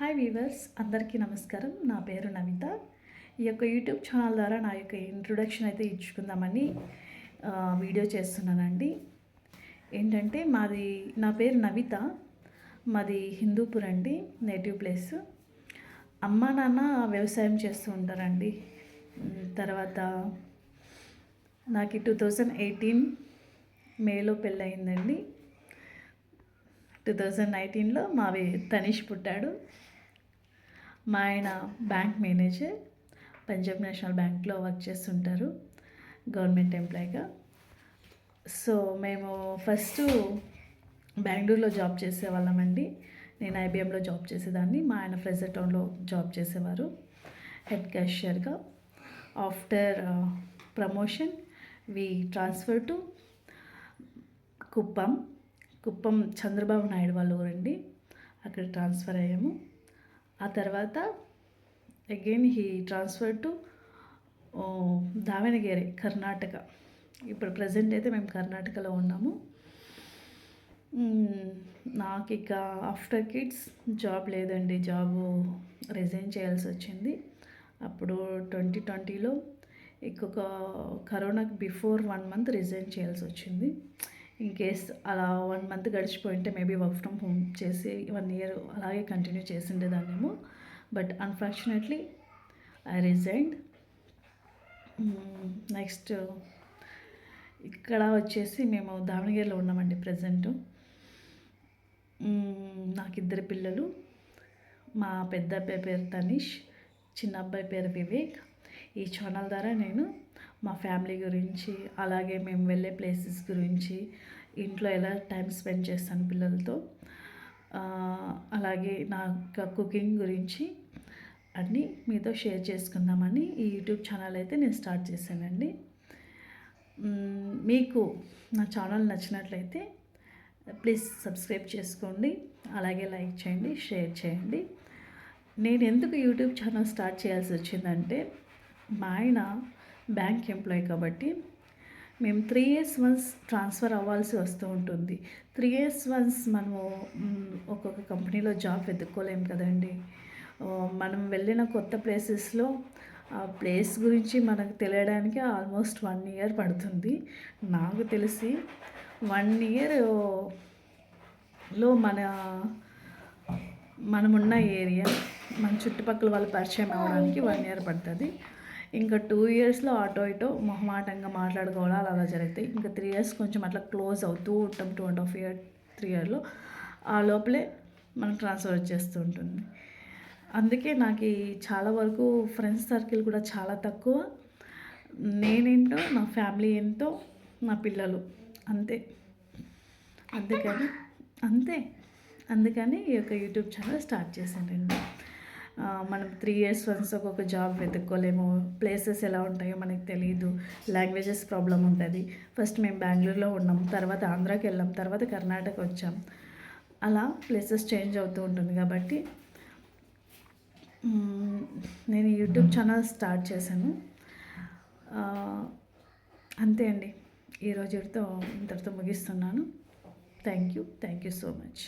Hi weavers అందరికీ నమస్కారం. నా పేరు నవిత ఈ యొక్క యూట్యూబ్ ఛానల్ ద్వారా నా యొక్క ఇంట్రొడక్షన్ అయితే ఇచ్చుకుందామని వీడియో చేస్తున్నానండి. ఏంటంటే మాది నా పేరు నవిత మాది హిందూపూర్ అండి నేటివ్ ప్లేస్. అమ్మ నాన్న వ్యవసాయం చేస్తూ ఉంటారండి. తర్వాత నాకు టూ థౌజండ్ ఎయిటీన్ మేలో పెళ్ళయిందండి. టూ థౌజండ్ నైన్టీన్లో మావి తనీష్ పుట్టాడు. మా ఆయన బ్యాంక్ మేనేజర్ పంజాబ్ నేషనల్ బ్యాంక్లో వర్క్ చేస్తుంటారు గవర్నమెంట్ ఎంప్లాయీగా. సో మేము ఫస్ట్ బెంగళూరులో జాబ్ చేసేవాళ్ళమండి నేను ఐబిఎంలో జాబ్ చేసేదాన్ని. మా ఆయన ఫ్రెజర్ టౌన్లో జాబ్ చేసేవారు head క్యాషియర్గా. After promotion we transfer to Kuppam. Kuppam Chandrababu Naidu వాళ్ళ ఊరండి. అక్కడ ట్రాన్స్ఫర్ అయ్యాము. ఆ తర్వాత again he transfer to Davanagere Karnataka. ఇప్పుడు ప్రజెంట్ అయితే మేము కర్ణాటకలో ఉన్నాము. నాకు ఇక ఆఫ్టర్ కిడ్స్ జాబ్ లేదండి. జాబ్ రిజైన్ చేయాల్సి వచ్చింది. అప్పుడు ట్వంటీ ట్వంటీలో ఇంకొక కరోనాకి బిఫోర్ వన్ మంత్ రిజైన్ చేయాల్సి వచ్చింది. ఇన్ కేస్ అలా వన్ మంత్ గడిచిపోయింటే మేబీ వర్క్ ఫ్రమ్ హోమ్ చేసి వన్ ఇయర్ అలాగే continue చేసిండేదాన్నేమో. But unfortunately I resigned next ఇక్కడ వచ్చేసి మేము దావణగిరిలో ఉన్నామండి ప్రజెంట్ hmm, నాకు ఇద్దరు పిల్లలు. మా పెద్ద అబ్బాయి పేరు తనీష్ చిన్న అబ్బాయి పేరు వివేక్. ఈ ఛానల్ ద్వారా నేను మా ఫ్యామిలీ గురించి అలాగే మేము వెళ్ళే ప్లేసెస్ గురించి ఇంట్లో ఎలా టైం స్పెండ్ చేస్తాను పిల్లలతో. అలాగే నా యొక్క కుకింగ్ గురించి అన్నీ మీతో షేర్ చేసుకుందామని ఈ యూట్యూబ్ ఛానల్ అయితే నేను స్టార్ట్ చేశానండి. మీకు నా ఛానల్ నచ్చినట్లయితే ప్లీజ్ సబ్స్క్రైబ్ చేసుకోండి అలాగే లైక్ చేయండి షేర్ చేయండి. నేను ఎందుకు యూట్యూబ్ ఛానల్ స్టార్ట్ చేయాల్సి వచ్చిందంటే మా ఆయన బ్యాంక్ ఎంప్లాయ్ కాబట్టి మేము త్రీ ఇయర్స్ వన్స్ ట్రాన్స్ఫర్ అవ్వాల్సి వస్తూ ఉంటుంది. త్రీ ఇయర్స్ వన్స్ మనము ఒక్కొక్క కంపెనీలో జాబ్ వెతుక్కోలేము కదండి. మనం వెళ్ళిన కొత్త ప్లేసెస్లో ఆ ప్లేస్ గురించి మనకు తెలియడానికి ఆల్మోస్ట్ వన్ ఇయర్ పడుతుంది. నాకు తెలిసి వన్ ఇయర్లో మన మనమున్న ఏరియా మన చుట్టుపక్కల వాళ్ళు పరిచయం అవ్వడానికి వన్ ఇయర్ పడుతుంది. ఇంకా టూ ఇయర్స్లో ఆటో ఇటో మొహమాటంగా మాట్లాడుకోవడాలు అలా జరుగుతాయి. ఇంకా త్రీ ఇయర్స్ కొంచెం అట్లా క్లోజ్ అవుతూ ఉంటాం two and half year three ఇయర్లో. ఆ లోపలే మనకు ట్రాన్స్ఫర్ వచ్చేస్తూ ఉంటుంది. అందుకే నాకు చాలా వరకు ఫ్రెండ్స్ సర్కిల్ కూడా చాలా తక్కువ. నేనేంటో నా ఫ్యామిలీ ఏంటో నా పిల్లలు. అంతే. అందుకని అంతే. అందుకని ఈ యొక్క యూట్యూబ్ ఛానల్ స్టార్ట్ చేశానండి. మనం త్రీ ఇయర్స్ వన్స్ ఒక్కొక్క జాబ్ వెతుక్కోలేము. ప్లేసెస్ ఎలా ఉంటాయో మనకి తెలియదు లాంగ్వేజెస్ ప్రాబ్లం ఉంటుంది. ఫస్ట్ మేము బెంగళూరులో ఉన్నాం. తర్వాత ఆంధ్రాకి వెళ్ళాం. తర్వాత కర్ణాటక వచ్చాం. అలా ప్లేసెస్ చేంజ్ అవుతూ ఉంటుంది కాబట్టి నేను యూట్యూబ్ ఛానల్ స్టార్ట్ చేశాను. అంతే అండి. ఈ రోజుతో ఇంతటితో ముగిస్తున్నాను. Thank you thank you so much